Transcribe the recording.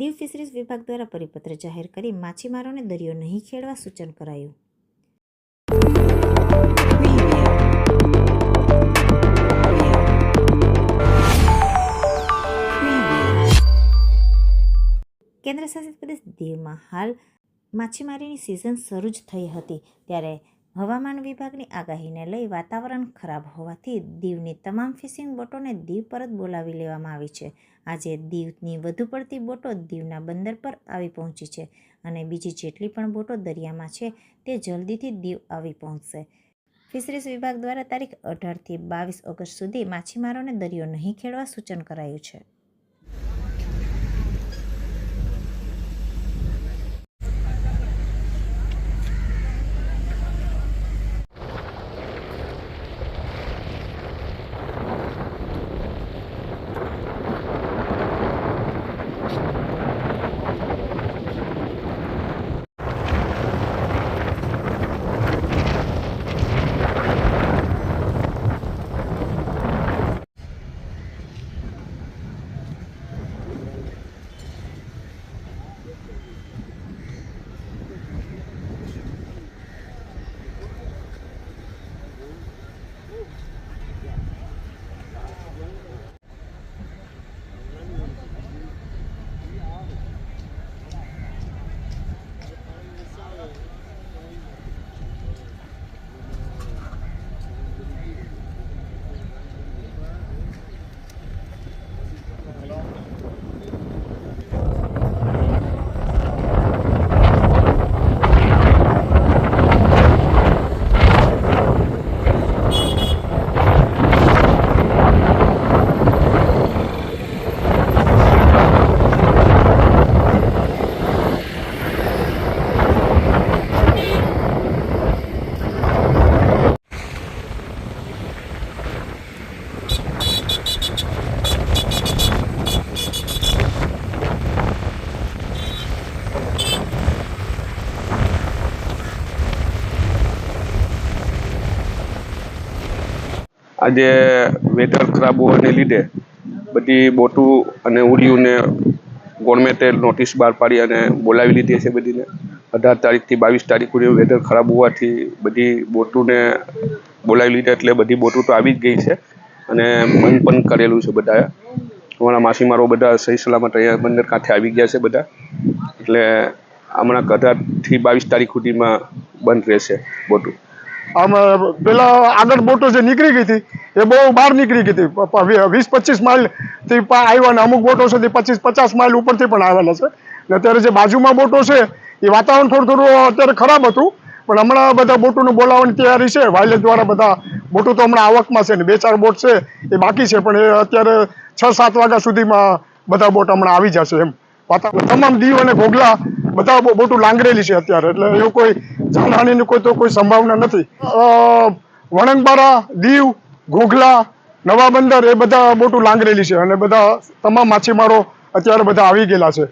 Diu fisheries વિભાગ દ્વારા પરિપત્ર જાહેર કરી માછીમારોને દરિયો નહીં ખેડવા સૂચન કરાયું. કેન્દ્રશાસિત પ્રદેશ દીવમાં હાલ માછીમારીની સિઝન શરૂ જ થઈ હતી, ત્યારે હવામાન વિભાગની આગાહીને લઈ વાતાવરણ ખરાબ હોવાથી દીવની તમામ ફિશિંગ બોટોને દીવ પરત બોલાવી લેવામાં આવી છે. આજે દીવની વધુ પડતી બોટો દીવના બંદર પર આવી પહોંચી છે અને બીજી જેટલી પણ બોટો દરિયામાં છે તે જલ્દીથી દીવ આવી પહોંચશે. ફિશરીઝ વિભાગ દ્વારા તારીખ અઢારથી બાવીસ ઓગસ્ટ સુધી માછીમારોને દરિયો નહીં ખેડવા સૂચન કરાયું છે. આજે વેધર ખરાબ હોવાને લીધે બધી બોટું અને ઉડીઓને ગવર્મેન્ટે નોટિસ બહાર પાડી અને બોલાવી લીધી છે બધીને. અઢાર તારીખથી બાવીસ તારીખ સુધી વેધર ખરાબ હોવાથી બધી બોટુને બોલાવી લીધા એટલે બધી બોટું તો આવી જ ગઈ છે અને બંધ પણ કરેલું છે બધાએ. અમારા માછીમારો બધા સહી સલામત અહીંયા બંદર કાંઠે આવી ગયા છે બધા. એટલે હમણાં અઢારથી બાવીસ તારીખ સુધીમાં બંધ રહેશે બોટું. આમ પેલા આગળ બોટો જે નીકળી ગઈ હતી, એ બહુ બહાર નીકળી ગઈ હતી. વીસ પચીસ માઇલથી આવ્યા ને અમુક બોટો છે તે પચીસ પચાસ માઇલ ઉપરથી પણ આવેલા છે. ને અત્યારે જે બાજુમાં બોટો છે, એ વાતાવરણ થોડું થોડું અત્યારે ખરાબ હતું, પણ હમણાં બધા બોટોનું બોલાવવાની તૈયારી છે. વાયલેટ દ્વારા બધા બોટો તો હમણાં આવકમાં છે ને બે ચાર બોટ છે, એ બાકી છે, પણ એ અત્યારે છ સાત વાગ્યા સુધીમાં બધા બોટ હમણાં આવી જશે એમ. વાતાવરણ તમામ દીવ અને ઘોઘલા બધા બોટો લાંગરેલી છે અત્યારે, એટલે એવું કોઈ જાનહાનિની કોઈ તો કોઈ સંભાવના નથી. વણંગબારા, દીવ, ઘોઘલા, નવા બંદર એ બધા મોટું લાંગરેલી છે અને બધા તમામ માછીમારો અત્યારે બધા આવી ગયેલા છે.